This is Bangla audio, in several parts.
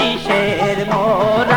কিসের মোর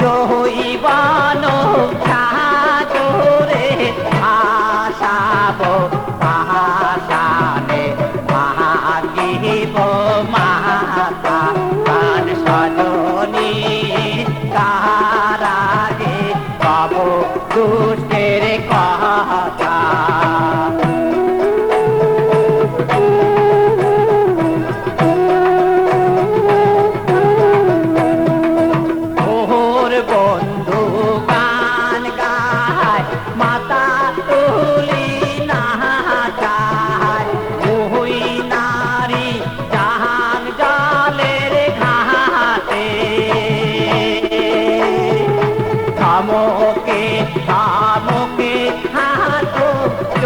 जो ही बानो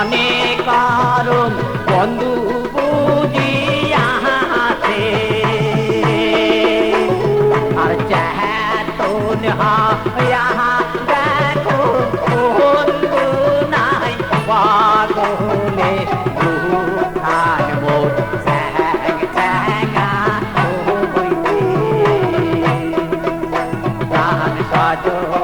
মনে কারণ বন্ধু বুঝিয়াছে আর চেতন হা দেখো কোন নাই পাগলে আর মোট সজ।